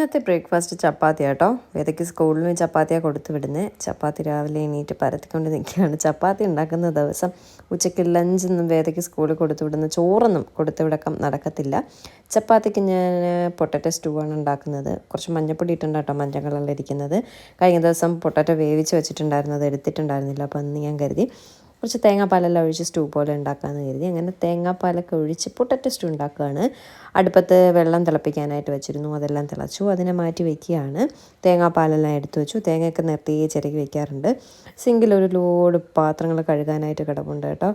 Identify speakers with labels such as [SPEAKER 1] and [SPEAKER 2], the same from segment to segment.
[SPEAKER 1] ഇന്നത്തെ ബ്രേക്ക്ഫാസ്റ്റ് ചപ്പാത്തി കേട്ടോ വേദയ്ക്ക് സ്കൂളിൽ ചപ്പാത്തിയാണ് കൊടുത്തു വിടുന്നത് ചപ്പാത്തി രാവിലെ എണീറ്റ് പരത്തിക്കൊണ്ട് നിൽക്കുകയാണ്. ചപ്പാത്തി ഉണ്ടാക്കുന്ന ദിവസം ഉച്ചയ്ക്ക് ലഞ്ചൊന്നും വേദയ്ക്ക് സ്കൂളിൽ കൊടുത്തു വിടുന്ന ചോറൊന്നും കൊടുത്തു വിടക്കം നടക്കത്തില്ല. ചപ്പാത്തിക്ക് ഞാൻ പൊട്ടറ്റോ സ്റ്റൂ ആണ് ഉണ്ടാക്കുന്നത്. കുറച്ച് മഞ്ഞപ്പൊടി ഇട്ടുണ്ട് കേട്ടോ മഞ്ഞ കളറിലിരിക്കുന്നത് കഴിഞ്ഞ ദിവസം പൊട്ടറ്റോ വേവിച്ച് വെച്ചിട്ടുണ്ടായിരുന്നത് എടുത്തിട്ടുണ്ടായിരുന്നില്ല. അപ്പോൾ അന്ന് ഞാൻ കരുതി കുറച്ച് തേങ്ങാപ്പാലെല്ലാം ഒഴിച്ച് സ്റ്റൂ പോലെ ഉണ്ടാക്കാമെന്ന് കരുതി. അങ്ങനെ തേങ്ങാപ്പാലൊക്കെ ഒഴിച്ച് പൊട്ടറ്റ സ്റ്റൂ ഉണ്ടാക്കുകയാണ് അടുപ്പത്ത് വെള്ളം തിളപ്പിക്കാനായിട്ട് വെച്ചിരുന്നു. അതെല്ലാം തിളച്ചു. അതിനെ മാറ്റി വെക്കുകയാണ്. തേങ്ങാപ്പാലെല്ലാം എടുത്തു വെച്ചു. തേങ്ങയൊക്കെ നിർത്തി ചിരകി വെക്കാറുണ്ട്. സിങ്കിലൊരു ലോഡ് പാത്രങ്ങൾ കഴുകാനായിട്ട് കിടപ്പുണ്ട് കേട്ടോ.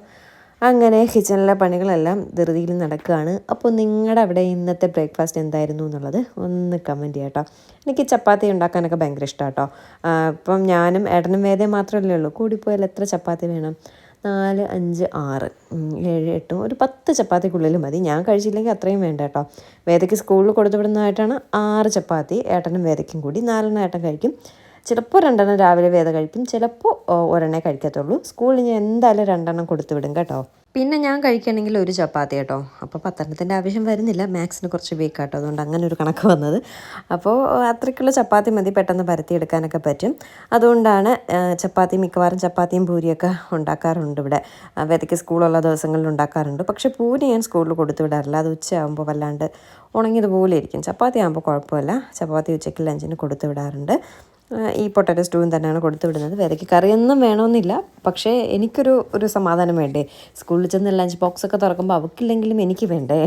[SPEAKER 1] അങ്ങനെ കിച്ചണിലെ പണികളെല്ലാം ധൃതിയിൽ നടക്കുകയാണ്. അപ്പോൾ നിങ്ങളുടെ അവിടെ ഇന്നത്തെ ബ്രേക്ക്ഫാസ്റ്റ് എന്തായിരുന്നു എന്നുള്ളത് ഒന്ന് കമന്റ് ചെയ്യാം കേട്ടോ എനിക്ക് ചപ്പാത്തി ഉണ്ടാക്കാനൊക്കെ ഭയങ്കര ഇഷ്ടമാണ് കേട്ടോ അപ്പം ഞാനും ഏട്ടനും വേദേ മാത്രമല്ലേ ഉള്ളൂ. കൂടിപ്പോയാൽ എത്ര ചപ്പാത്തി വേണം? നാല് അഞ്ച് ആറ്. ഏഴ് എട്ടും ഒരു പത്ത് ചപ്പാത്തിക്കുള്ളിൽ മതി. ഞാൻ കഴിച്ചില്ലെങ്കിൽ അത്രയും വേണ്ട കേട്ടോ വേദയ്ക്ക് സ്കൂളിൽ കൊടുത്തു വിടുന്നതായിട്ടാണ് ആറ് ചപ്പാത്തി. ഏട്ടനും വേദയ്ക്കും കൂടി നാലെണ്ണം ഏട്ടൻ കഴിക്കും. ചിലപ്പോൾ രണ്ടെണ്ണം രാവിലെ വേദ കഴിക്കും ചിലപ്പോൾ ഒരെണ്ണേ കഴിക്കത്തുള്ളൂ. സ്കൂളിൽ ഞാൻ എന്തായാലും രണ്ടെണ്ണം കൊടുത്തു വിടും കേട്ടോ. പിന്നെ ഞാൻ കഴിക്കണമെങ്കിൽ ഒരു ചപ്പാത്തി കേട്ടോ. അപ്പോൾ പത്തെണ്ണത്തിന്റെ ആവശ്യം വരുന്നില്ല. മാത്സിന് കുറച്ച് വീക്ക് കേട്ടോ അതുകൊണ്ട് അങ്ങനെ ഒരു കണക്ക് വന്നത്. അപ്പോൾ അത്രയ്ക്കുള്ള ചപ്പാത്തി മതി. പെട്ടെന്ന് പരത്തിയെടുക്കാനൊക്കെ പറ്റും. അതുകൊണ്ടാണ് ചപ്പാത്തി മിക്കവാറും ചപ്പാത്തിയും പൂരിയൊക്കെ ഉണ്ടാക്കാറുണ്ട് ഇവിടെ. വിതയ്ക്ക് സ്കൂളുള്ള ദിവസങ്ങളിൽ ഉണ്ടാക്കാറുണ്ട്. പക്ഷേ പൂരി ഞാൻ സ്കൂളിൽ കൊടുത്തു വിടാറില്ല. അത് ഉച്ചയാകുമ്പോൾ വല്ലാണ്ട് ഉണങ്ങിയതുപോലെ ഇരിക്കും. ചപ്പാത്തി ആകുമ്പോൾ കുഴപ്പമില്ല. ചപ്പാത്തി ഉച്ചയ്ക്ക് ലഞ്ചിന് കൊടുത്തു വിടാറുണ്ട്. ഈ പൊട്ടറ്റോ സ്റ്റൂവും തന്നെയാണ് കൊടുത്തു വിടുന്നത്. വേദയ്ക്ക് കറിയൊന്നും വേണമെന്നില്ല. പക്ഷേ എനിക്കൊരു ഒരു സമാധാനം വേണ്ടേ? സ്കൂളിൽ ചെന്ന് ലഞ്ച് ബോക്സ് ഒക്കെ തുറക്കുമ്പോൾ അവക്കില്ലെങ്കിലും എനിക്ക് വേണ്ടേ?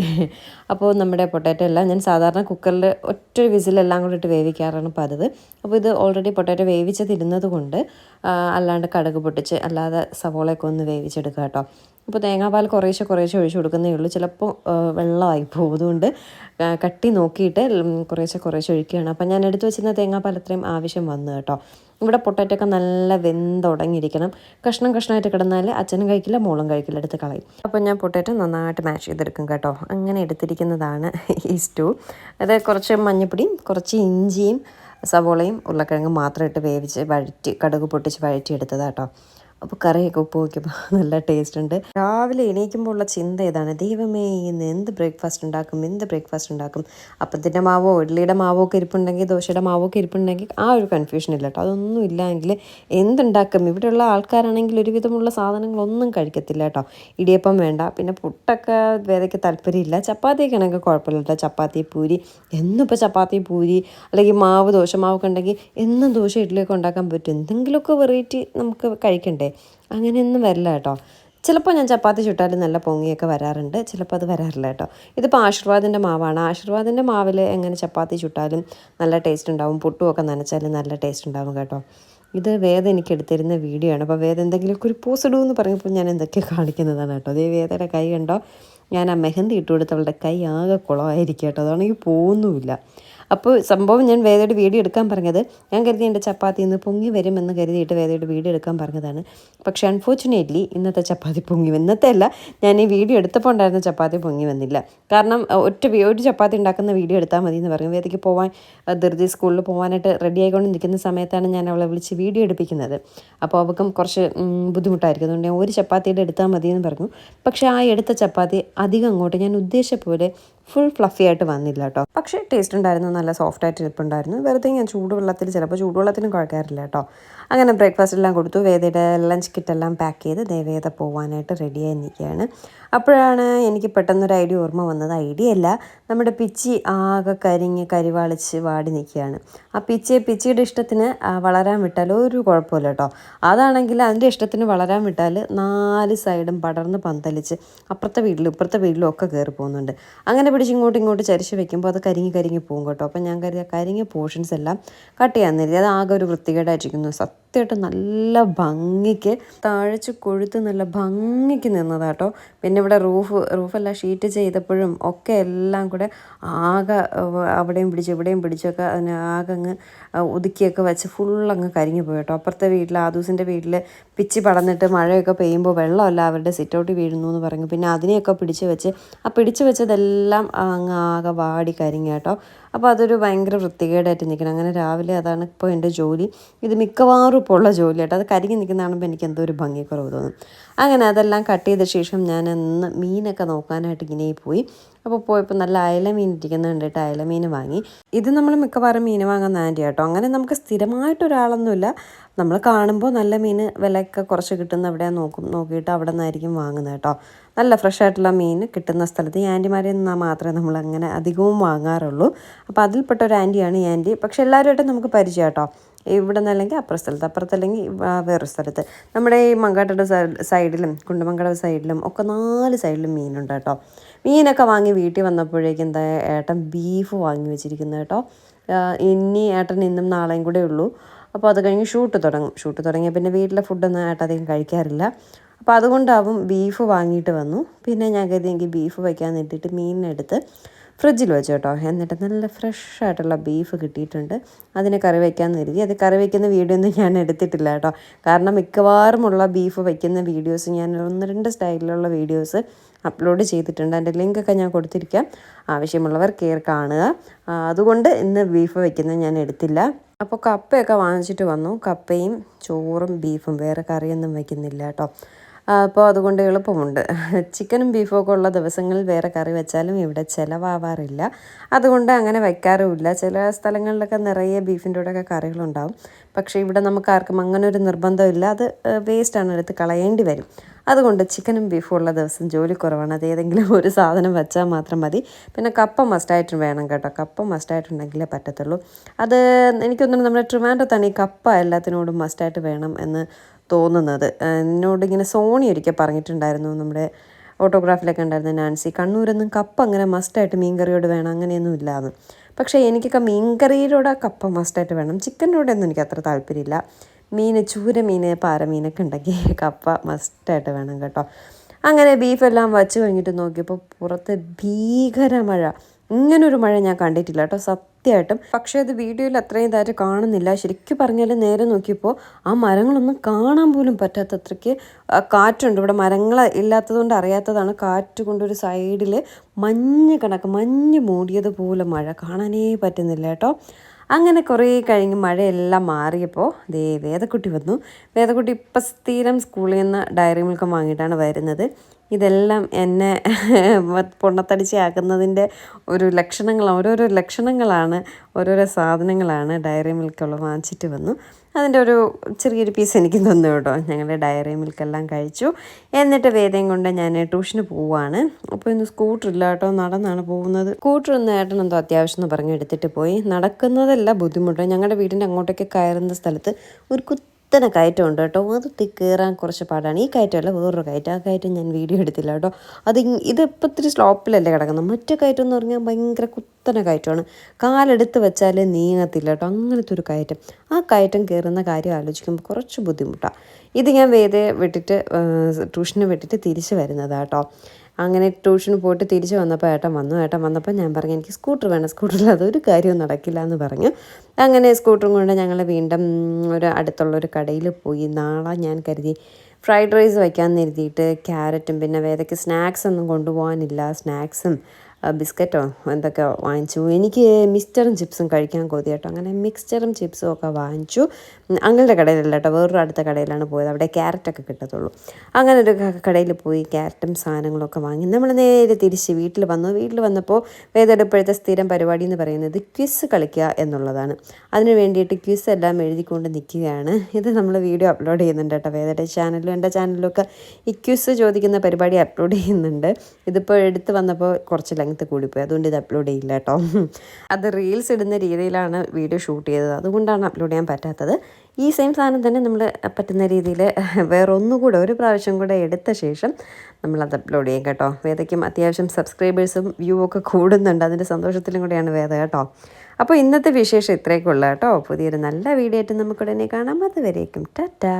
[SPEAKER 1] അപ്പോൾ നമ്മുടെ പൊട്ടാറ്റോ എല്ലാം ഞാൻ സാധാരണ കുക്കറിൽ ഒറ്റ വിസിലെല്ലാം കൂടി ഇട്ട് വേവിക്കാറാണ് പതിവ്. അപ്പോൾ ഇത് ഓൾറെഡി പൊട്ടാറ്റോ വേവിച്ചതിരുന്നത് കൊണ്ട് അല്ലാണ്ട് കടുക് പൊട്ടിച്ച് അല്ലാതെ സവോളയൊക്കെ ഒന്ന് വേവിച്ചെടുക്കുക കേട്ടോ. അപ്പോൾ തേങ്ങാപ്പാൽ കുറേശ്ശെ കുറേശ്ശെ ഒഴിച്ചു കൊടുക്കുന്നേ ഉള്ളൂ. ചിലപ്പോൾ വെള്ളമായി പോകും അതുകൊണ്ട് കട്ടി നോക്കിയിട്ട് കുറേശ്ശെ കുറേശ്ശെ ഒഴിക്കുകയാണ്. അപ്പം ഞാൻ എടുത്തു വെച്ചിരുന്ന തേങ്ങാപ്പാൽ അത്രയും ആവശ്യം വന്നു കേട്ടോ. ഇവിടെ പൊട്ടാറ്റൊക്കെ ഒക്കെ നല്ല വെന്തുടങ്ങിയിരിക്കണം കഷ്ണം കഷ്ണമായിട്ട് കിടന്നാൽ അച്ഛനും കഴിക്കില്ല മോളും കഴിക്കില്ല എടുത്ത് കളയും. അപ്പോൾ ഞാൻ പൊട്ടാറ്റോ നന്നായിട്ട് മാഷ് ചെയ്തെടുക്കും കേട്ടോ. അങ്ങനെ എടുത്തിരിക്കുന്നതാണ് ഈ സ്റ്റൂ. അത് കുറച്ച് മഞ്ഞപ്പൊടിയും കുറച്ച് ഇഞ്ചിയും സവോളയും ഉരുളക്കിഴങ്ങും മാത്രം ഇട്ട് വേവിച്ച് വഴറ്റി കടുക് പൊട്ടിച്ച് വഴറ്റി എടുത്തതാണ് കേട്ടോ. അപ്പോൾ കറിയൊക്കെ ഉപ്പ് വയ്ക്കുമ്പോൾ നല്ല ടേസ്റ്റ് ഉണ്ട്. രാവിലെ എണീക്കുമ്പോൾ ഉള്ള ചിന്ത ഇതാണ് ദൈവമേ ഇന്ന് എന്ത് ബ്രേക്ക്ഫാസ്റ്റ് ഉണ്ടാക്കും? എന്ത് ബ്രേക്ക്ഫാസ്റ്റ് ഉണ്ടാക്കും? അപ്പത്തിന്റെ മാവോ ഇഡ്ഡലിയുടെ മാവോ ഒക്കെ ഇരിപ്പുണ്ടെങ്കിൽ ദോശയുടെ മാവോ ഒക്കെ ഇരിപ്പുണ്ടെങ്കിൽ ആ ഒരു കൺഫ്യൂഷൻ ഇല്ല കേട്ടോ. അതൊന്നും ഇല്ലെങ്കിൽ എന്തുണ്ടാക്കും? ഇവിടെയുള്ള ആൾക്കാരാണെങ്കിൽ ഒരുവിധമുള്ള സാധനങ്ങളൊന്നും കഴിക്കത്തില്ല കേട്ടോ. ഇടിയപ്പം വേണ്ട. പിന്നെ പുട്ടൊക്കെ വേദയ്ക്ക് താല്പര്യമില്ല. ചപ്പാത്തിയൊക്കെ ആണെങ്കിൽ കുഴപ്പമില്ല കേട്ടോ. ചപ്പാത്തി പൂരി. എന്നും ഇപ്പോൾ ചപ്പാത്തി പൂരി അല്ലെങ്കിൽ മാവ് ദോശ മാവൊക്കെ ഉണ്ടെങ്കിൽ എന്നും ദോശ ഇഡ്ഡലിയൊക്കെ ഉണ്ടാക്കാൻ പറ്റും. എന്തെങ്കിലുമൊക്കെ വെറൈറ്റി നമുക്ക് കഴിക്കണ്ടേ? അങ്ങനെയൊന്നും വരില്ല കേട്ടോ. ചിലപ്പോൾ ഞാൻ ചപ്പാത്തി ചുട്ടാലും നല്ല പൊങ്ങിയൊക്കെ വരാറുണ്ട്. ചിലപ്പോൾ അത് വരാറില്ല കേട്ടോ. ഇതിപ്പോൾ ആശീർവാദിന്റെ മാവാണ്. ആശീർവാദിന്റെ മാവിൽ എങ്ങനെ ചപ്പാത്തി ചുട്ടാലും നല്ല ടേസ്റ്റ് ഉണ്ടാവും. പുട്ടുമൊക്കെ നനച്ചാലും നല്ല ടേസ്റ്റ് ഉണ്ടാവും കേട്ടോ. ഇത് വേദ എനിക്ക് എടുത്തിരുന്ന വീഡിയോ ആണ്. അപ്പോൾ വേദ എന്തെങ്കിലുമൊക്കെ ഒരു പോസ് ഇടൂ എന്ന് പറഞ്ഞപ്പോൾ ഞാൻ എന്തൊക്കെ കാണിക്കുന്നതാണ് കേട്ടോ. അതേ വേദയുടെ കൈ കണ്ടോ? ഞാൻ ആ മെഹന്തി ഇട്ട് കൊടുത്തവളുടെ കൈ ആകെ കുളമായിരിക്കും കേട്ടോ. അതാണെങ്കിൽ പോകുന്നുമില്ല അപ്പോൾ സംഭവം ഞാൻ വേദയുടെ വീഡിയോ എടുക്കാൻ പറഞ്ഞത്. ഞാൻ കരുതി എന്റെ ചപ്പാത്തി ഇന്ന് പൊങ്ങി വരുമെന്ന് കരുതിയിട്ട് വേദയുടെ വീഡിയോ എടുക്കാൻ പറഞ്ഞതാണ്. പക്ഷേ അൺഫോർച്ചുനേറ്റ്ലി ഇന്നത്തെ ചപ്പാത്തി പൊങ്ങി. ഇന്നത്തെ അല്ല ഞാൻ ഈ വീഡിയോ എടുത്തപ്പോൾ ഉണ്ടായിരുന്ന ചപ്പാത്തി പൊങ്ങി വന്നില്ല. കാരണം ഒറ്റ ഒരു ചപ്പാത്തി ഉണ്ടാക്കുന്ന വീഡിയോ എടുത്താൽ മതി എന്ന് പറഞ്ഞു. വേദയ്ക്ക് പോകാൻ ധൃതി സ്കൂളിൽ പോകാനായിട്ട് റെഡി ആയിക്കൊണ്ട് നിൽക്കുന്ന സമയത്താണ് ഞാൻ അവളെ വിളിച്ച് വീഡിയോ എടുപ്പിക്കുന്നത്. അപ്പോൾ അവൾക്കും കുറച്ച് ബുദ്ധിമുട്ടായിരിക്കും. അതുകൊണ്ട് ഞാൻ ഒരു ചപ്പാത്തിയുടെ എടുത്താൽ മതി എന്ന് പറഞ്ഞു. പക്ഷേ ആ എടുത്ത ചപ്പാത്തി അധികം അങ്ങോട്ട് ഞാൻ ഉദ്ദേശിച്ച പോലെ ഫുൾ ഫ്ലഫി ആയിട്ട് വന്നില്ല കേട്ടോ പക്ഷേ ടേസ്റ്റ് ഉണ്ടായിരുന്നു നല്ല സോഫ്റ്റ് ആയിട്ട് ഇരിപ്പുണ്ടായിരുന്നു. വെറുതെ ഞാൻ ചൂടുവെള്ളത്തിൽ ചിലപ്പോൾ ചൂടുവെള്ളത്തിനും കുഴക്കാറില്ല കേട്ടോ അങ്ങനെ ബ്രേക്ക്ഫാസ്റ്റ് എല്ലാം കൊടുത്തു വേദയുടെ ലഞ്ച് കിറ്റെല്ലാം പാക്ക് ചെയ്ത് ദേവേദ പോവാനായിട്ട് റെഡിയായി നിൽക്കുകയാണ്. അപ്പോഴാണ് എനിക്ക് പെട്ടെന്നൊരു ഐഡിയ ഓർമ്മ വന്നത്. ഐഡിയ അല്ല നമ്മുടെ പിച്ചി ആകെ കരിഞ്ഞ് കരിവാളിച്ച് വാടി നിൽക്കുകയാണ്. ആ പിച്ചിയെ പിച്ചിയുടെ ഇഷ്ടത്തിന് വളരാൻ വിട്ടാൽ ഒരു കുഴപ്പമില്ല കേട്ടോ അതാണെങ്കിൽ അതിന്റെ ഇഷ്ടത്തിന് വളരാൻ വിട്ടാൽ നാല് സൈഡും പടർന്ന് പന്തലിച്ച് അപ്പുറത്തെ വീട്ടിലും ഇപ്പുറത്തെ വീട്ടിലും ഒക്കെ കയറി പോകുന്നുണ്ട്. അങ്ങനെ പിടിച്ച് ഇങ്ങോട്ടും ഇങ്ങോട്ട് ചരിച്ച് വെക്കുമ്പോൾ അത് കരിങ്ങി കരിങ്ങി പോകും കേട്ടോ. അപ്പം ഞാൻ കരുതിയ കരിങ്ങിയ പോർഷൻസ് എല്ലാം കട്ട് ചെയ്യാൻ നേരി. അത് ആകെ ഒരു വൃത്തികേടായിരിക്കുന്നു സത്യമായിട്ട് നല്ല ഭംഗിക്ക് താഴച്ച് കൊഴുത്ത് നല്ല ഭംഗിക്ക് നിന്നതാട്ടോ പിന്നെ ഇവിടെ റൂഫ് റൂഫെല്ലാം ഷീറ്റ് ചെയ്തപ്പോഴും ഒക്കെ എല്ലാം കൂടെ ആകെ അവിടെയും പിടിച്ച് ഇവിടെയും പിടിച്ചൊക്കെ അതിനെ ആകെ അങ്ങ് ഒതുക്കിയൊക്കെ വെച്ച് ഫുള്ളങ്ങ് കരിഞ്ഞു പോയി കേട്ടോ അപ്പുറത്തെ വീട്ടിൽ ആദൂസിന്റെ വീട്ടിൽ പിച്ചി പടന്നിട്ട് മഴയൊക്കെ പെയ്യുമ്പോൾ വെള്ളമല്ല അവരുടെ സിറ്റൗട്ടിൽ വീഴുന്നു എന്ന് പറഞ്ഞു. പിന്നെ അതിനെയൊക്കെ പിടിച്ച് വെച്ച് ആ പിടിച്ച് വെച്ചതെല്ലാം അങ്ങ് ആകെ വാടി കരിഞ്ഞ കേട്ടോ. അപ്പോൾ അതൊരു ഭയങ്കര വൃത്തികേടായിട്ട് നിൽക്കണം. അങ്ങനെ രാവിലെ അതാണ് ഇപ്പോൾ എന്റെ ജോലി. ഇത് മിക്കവാറും ഇപ്പോൾ ഉള്ള ജോലി കേട്ടോ. അത് കരിഞ്ഞ് നിൽക്കുന്ന കാണുമ്പോൾ എനിക്ക് എന്തോ ഒരു ഭംഗിക്കുറവ് തോന്നും അങ്ങനെ അതെല്ലാം കട്ട് ചെയ്ത ശേഷം ഞാൻ ഇന്ന് മീനൊക്കെ നോക്കാനായിട്ട് ഇങ്ങനെ പോയി. അപ്പോൾ പോയപ്പോൾ നല്ല അയല മീൻ ഇരിക്കുന്നത് കണ്ടിട്ട് അയല മീൻ വാങ്ങി. ഇത് നമ്മൾ മിക്കവാറും മീൻ വാങ്ങാൻ ആന്റി കേട്ടോ. അങ്ങനെ നമുക്ക് സ്ഥിരമായിട്ടൊരാളൊന്നുമില്ല നമ്മൾ കാണുമ്പോൾ നല്ല മീൻ വിലയൊക്കെ കുറച്ച് കിട്ടുന്ന എവിടെയാണ് നോക്കും നോക്കിയിട്ട് അവിടെ നിന്നായിരിക്കും വാങ്ങുന്നത് കേട്ടോ. നല്ല ഫ്രഷ് ആയിട്ടുള്ള മീൻ കിട്ടുന്ന സ്ഥലത്ത് ഈ ആന്റിമാരിൽ നിന്നാൽ മാത്രമേ നമ്മൾ അങ്ങനെ അധികവും വാങ്ങാറുള്ളൂ. അപ്പോൾ അതിൽപ്പെട്ട ഒരു ആന്റിയാണ് ഈ ആന്റി പക്ഷേ എല്ലാവരുമായിട്ടും നമുക്ക് പരിചയം കേട്ടോ. ഇവിടെ നിന്നല്ലെങ്കിൽ അപ്പുറ സ്ഥലത്ത് അപ്പുറത്തല്ലെങ്കിൽ വേറൊരു സ്ഥലത്ത്. നമ്മുടെ ഈ മങ്കാട്ടയുടെ സൈഡിലും കുണ്ടമങ്കട സൈഡിലും ഒക്കെ നാല് സൈഡിലും മീനുണ്ട് കേട്ടോ. മീനൊക്കെ വാങ്ങി വീട്ടിൽ വന്നപ്പോഴേക്കും എന്താ ഏട്ടൻ ബീഫ് വാങ്ങി വെച്ചിരിക്കുന്നത് കേട്ടോ. ഇനി ഏട്ടൻ ഇന്നും നാളെയും കൂടെ ഉള്ളൂ. അപ്പോൾ അത് കഴിഞ്ഞ് ഷൂട്ട് തുടങ്ങും. ഷൂട്ട് തുടങ്ങിയ പിന്നെ വീട്ടിലെ ഫുഡൊന്നും ഏട്ടൻ അധികം കഴിക്കാറില്ല. അപ്പോൾ അതുകൊണ്ടാവും ബീഫ് വാങ്ങിയിട്ട് വന്നു. പിന്നെ ഞാൻ കരുതി എനിക്ക് ബീഫ് വയ്ക്കാൻ നേരിട്ട് മീനിനെടുത്ത് ഫ്രിഡ്ജിൽ വെച്ചു കേട്ടോ. എന്നിട്ട് നല്ല ഫ്രഷ് ആയിട്ടുള്ള ബീഫ് കിട്ടിയിട്ടുണ്ട്. അതിന് കറി വയ്ക്കാൻ കരുതി. അത് കറി വയ്ക്കുന്ന വീഡിയോ ഒന്നും ഞാൻ എടുത്തിട്ടില്ല കേട്ടോ. കാരണം മിക്കവാറുമുള്ള ബീഫ് വയ്ക്കുന്ന വീഡിയോസ് ഞാൻ ഒന്ന് രണ്ട് സ്റ്റൈലിലുള്ള വീഡിയോസ് അപ്ലോഡ് ചെയ്തിട്ടുണ്ട്. അതിന്റെ ലിങ്കൊക്കെ ഞാൻ കൊടുത്തിരിക്കാം. ആവശ്യമുള്ളവർ കയറി കാണുക. അതുകൊണ്ട് ഇന്ന് ബീഫ് വയ്ക്കുന്നത് ഞാൻ എടുത്തില്ല. അപ്പോൾ കപ്പയൊക്കെ വാങ്ങിച്ചിട്ട് വന്നു. കപ്പയും ചോറും ബീഫും വേറെ കറിയൊന്നും വയ്ക്കുന്നില്ല കേട്ടോ. അപ്പോൾ അതുകൊണ്ട് എളുപ്പമുണ്ട്. ചിക്കനും ബീഫും ഒക്കെ ഉള്ള ദിവസങ്ങളിൽ വേറെ കറി വെച്ചാലും ഇവിടെ ചിലവാവാറില്ല. അതുകൊണ്ട് അങ്ങനെ വയ്ക്കാറുമില്ല ചില സ്ഥലങ്ങളിലൊക്കെ നിറയെ ബീഫിന്റെ കൂടെയൊക്കെ കറികളുണ്ടാവും. പക്ഷേ ഇവിടെ നമുക്ക് ആർക്കും അങ്ങനെ ഒരു നിർബന്ധമില്ല. അത് വേസ്റ്റാണ് എടുത്ത് കളയേണ്ടി വരും. അതുകൊണ്ട് ചിക്കനും ബീഫും ഉള്ള ദിവസം ജോലി കുറവാണ്. അത് ഏതെങ്കിലും ഒരു സാധനം വെച്ചാൽ മാത്രം മതി. പിന്നെ കപ്പ മസ്റ്റായിട്ടും വേണം കേട്ടോ. കപ്പ മസ്റ്റായിട്ടുണ്ടെങ്കിലേ പറ്റത്തുള്ളൂ. അത് എനിക്കൊന്നും നമ്മുടെ ട്രിവാൻഡ്രത്താണ് ഈ കപ്പ എല്ലാത്തിനോടും മസ്റ്റായിട്ട് വേണം എന്ന് തോന്നുന്നത്. എന്നോട് ഇങ്ങനെ സോണി ഒരിക്കൽ പറഞ്ഞിട്ടുണ്ടായിരുന്നു. നമ്മുടെ ഓട്ടോഗ്രാഫിലൊക്കെ ഉണ്ടായിരുന്ന നാൻസി കണ്ണൂരൊന്നും കപ്പ അങ്ങനെ മസ്റ്റായിട്ട് മീൻകറിയോട് വേണം അങ്ങനെയൊന്നും ഇല്ലാന്ന്. പക്ഷേ എനിക്കൊക്കെ മീൻകറിയിലൂടെ കപ്പ മസ്റ്റായിട്ട് വേണം. ചിക്കന്റെ കൂടെ ഒന്നും എനിക്ക് അത്ര താല്പര്യമില്ല. മീൻ ചൂര മീൻ പാരമീനൊക്കെ ഉണ്ടെങ്കിൽ കപ്പ മസ്റ്റായിട്ട് വേണം കേട്ടോ. അങ്ങനെ ബീഫെല്ലാം വച്ച് കഴിഞ്ഞിട്ട് നോക്കിയപ്പോൾ പുറത്ത് ഭീകര മഴ. ഇങ്ങനൊരു മഴ ഞാൻ കണ്ടിട്ടില്ല കേട്ടോ സത്യമായിട്ടും. പക്ഷേ അത് വീഡിയോയിൽ അത്രയും ഇതായിട്ട് കാണുന്നില്ല. ശരിക്കും പറഞ്ഞാൽ നേരെ നോക്കിയപ്പോൾ ആ മരങ്ങളൊന്നും കാണാൻ പോലും പറ്റാത്ത അത്രയ്ക്ക് കാറ്റുണ്ട്. ഇവിടെ മരങ്ങൾ ഇല്ലാത്തതുകൊണ്ട് അറിയാത്തതാണ് കാറ്റ് കൊണ്ടൊരു സൈഡിൽ മഞ്ഞ് കണക്ക് മഞ്ഞ് മൂടിയതുപോലെ മഴ. കാണാനേ പറ്റുന്നില്ല കേട്ടോ. അങ്ങനെ കുറേ കഴിഞ്ഞ് മഴയെല്ലാം മാറിയപ്പോൾ ദേ വേദക്കുട്ടി വന്നു. വേദക്കുട്ടി ഇപ്പം സ്ഥിരം സ്കൂളിൽ നിന്ന് ഡയറി മിൽക്ക് വാങ്ങിയിട്ടാണ് വരുന്നത്. ഇതെല്ലാം എന്നെ പൊണ്ണത്തടിച്ചാക്കുന്നതിന്റെ ഒരു ലക്ഷണങ്ങൾ ഓരോരോ ലക്ഷണങ്ങളാണ് ഓരോരോ സാധനങ്ങളാണ് ഡയറി മിൽക്കുള്ള വാങ്ങിച്ചിട്ട് വന്നു. അതിന്റെ ഒരു ചെറിയൊരു പീസ് എനിക്ക് തന്നു കേട്ടോ. ഞങ്ങളുടെ ഡയറി മിൽക്കെല്ലാം കഴിച്ചു. എന്നിട്ട് വേദയും കൊണ്ട് ഞാൻ ട്യൂഷന് പോവാണ്. അപ്പോൾ ഇന്ന് സ്കൂട്ടർ ഇല്ല കേട്ടോ. നടന്നാണ് പോകുന്നത്. സ്കൂട്ടർ ഒന്ന് ഏട്ടൻ എന്തോ അത്യാവശ്യം എന്ന് പറഞ്ഞ് എടുത്തിട്ട് പോയി. നടക്കുന്നതല്ല ബുദ്ധിമുട്ട്. ഞങ്ങളുടെ വീടിന്റെ അങ്ങോട്ടേക്ക് കയറുന്ന സ്ഥലത്ത് ഒരു കുത്തനെ കയറ്റമുണ്ട് കേട്ടോ. അത് തി- കയറാൻ കുറച്ച് പാടാണ്. ഈ കയറ്റമല്ല വേറൊരു കയറ്റം. ആ കയറ്റം ഞാൻ വീഡിയോ എടുത്തില്ല കേട്ടോ. അത് ഇത് ഇപ്പം ഇത്തിരി സ്ലോപ്പിലല്ലേ കിടക്കുന്നത്. മറ്റേ കയറ്റം എന്ന് പറഞ്ഞാൽ ഭയങ്കര കുത്തനെ കയറ്റമാണ്. കാലെടുത്ത് വെച്ചാലേ നീങ്ങത്തില്ല കേട്ടോ. അങ്ങനത്തെ ഒരു കയറ്റം. ആ കയറ്റം കയറുന്ന കാര്യം ആലോചിക്കുമ്പോൾ കുറച്ച് ബുദ്ധിമുട്ടാണ് ഇത് ഞാൻ വേദയെ വിട്ടിട്ട് ട്യൂഷന് വിട്ടിട്ട് തിരിച്ച് വരുന്നതാണ് കേട്ടോ. അങ്ങനെ ട്യൂഷന് പോയിട്ട് തിരിച്ച് വന്നപ്പോൾ ഏട്ടൻ വന്നു. ഏട്ടൻ വന്നപ്പോൾ ഞാൻ പറഞ്ഞു എനിക്ക് സ്കൂട്ടർ വേണം സ്കൂട്ടറിൽ അതൊരു കാര്യവും നടക്കില്ല എന്ന് പറഞ്ഞു. അങ്ങനെ സ്കൂട്ടറും കൊണ്ട് ഞങ്ങൾ വീണ്ടും ഒരു അടുത്തുള്ള ഒരു കടയിൽ പോയി. നാളെ ഞാൻ കരുതി ഫ്രൈഡ് റൈസ് വയ്ക്കാമെന്ന് എഴുതിയിട്ട് ക്യാരറ്റും പിന്നെ വേദയ്ക്ക് സ്നാക്സ് ഒന്നും കൊണ്ടുപോകാനില്ല. സ്നാക്സും ബിസ്ക്കറ്റോ എന്തൊക്കെ വാങ്ങിച്ചു. എനിക്ക് മിക്സ്ചറും ചിപ്സും കഴിക്കാൻ കൊതി കേട്ടോ അങ്ങനെ മിക്സ്ചറും ചിപ്സും ഒക്കെ വാങ്ങിച്ചു. അങ്ങനത്തെ കടയിലല്ല കേട്ടോ. വേറൊരു അടുത്ത കടയിലാണ് പോയത്. അവിടെ ക്യാരറ്റൊക്കെ കിട്ടത്തുള്ളൂ. അങ്ങനെ ഒരു കടയിൽ പോയി ക്യാരറ്റും സാധനങ്ങളൊക്കെ വാങ്ങി. നമ്മൾ നേരെ തിരിച്ച് വീട്ടിൽ വന്നു. വീട്ടിൽ വന്നപ്പോൾ വേദയുടെ ഇപ്പോഴത്തെ സ്ഥിരം പരിപാടി എന്ന് പറയുന്നത് ക്വിസ് കളിക്കുക എന്നുള്ളതാണ്. അതിന് വേണ്ടിയിട്ട് ക്വിസ് എല്ലാം എഴുതിക്കൊണ്ട് നിൽക്കുകയാണ്. ഇത് നമ്മൾ വീഡിയോ അപ്ലോഡ് ചെയ്യുന്നുണ്ട് കേട്ടോ. വേദയുടെ ചാനലിലും എന്റെ ചാനലിലും ഒക്കെ ഈ ക്വിസ് ചോദിക്കുന്ന പരിപാടി അപ്ലോഡ് ചെയ്യുന്നുണ്ട്. ഇതിപ്പോൾ എടുത്ത് വന്നപ്പോൾ കുറച്ച് ലെങ്ത്ത് കൂടിപ്പോയി. അതുകൊണ്ട് ഇത് അപ്ലോഡ് ചെയ്യില്ല കേട്ടോ അത് റീൽസ് ഇടുന്ന രീതിയിലാണ് വീഡിയോ ഷൂട്ട് ചെയ്തത്. അതുകൊണ്ടാണ് അപ്ലോഡ് ചെയ്യാൻ പറ്റാത്തത്. ഈ സെയിം സാധനം തന്നെ നമ്മൾ പറ്റുന്ന രീതിയിൽ വേറെ ഒന്നുകൂടെ ഒരു പ്രാവശ്യം കൂടെ എടുത്ത ശേഷം നമ്മളത് അപ്ലോഡ് ചെയ്യും കേട്ടോ. വേദയ്ക്കും അത്യാവശ്യം സബ്സ്ക്രൈബേഴ്സും വ്യൂ ഒക്കെ കൂടുന്നുണ്ട്. അതിന്റെ സന്തോഷത്തിലും കൂടെയാണ് വേദ കേട്ടോ. അപ്പോൾ ഇന്നത്തെ വിശേഷം ഇത്രയൊക്കെ ഉള്ളൂ കേട്ടോ. പുതിയൊരു നല്ല വീഡിയോ ആയിട്ട് നമുക്ക് ഉടനെ കാണാം. അതുവരേക്കും ടാറ്റാ.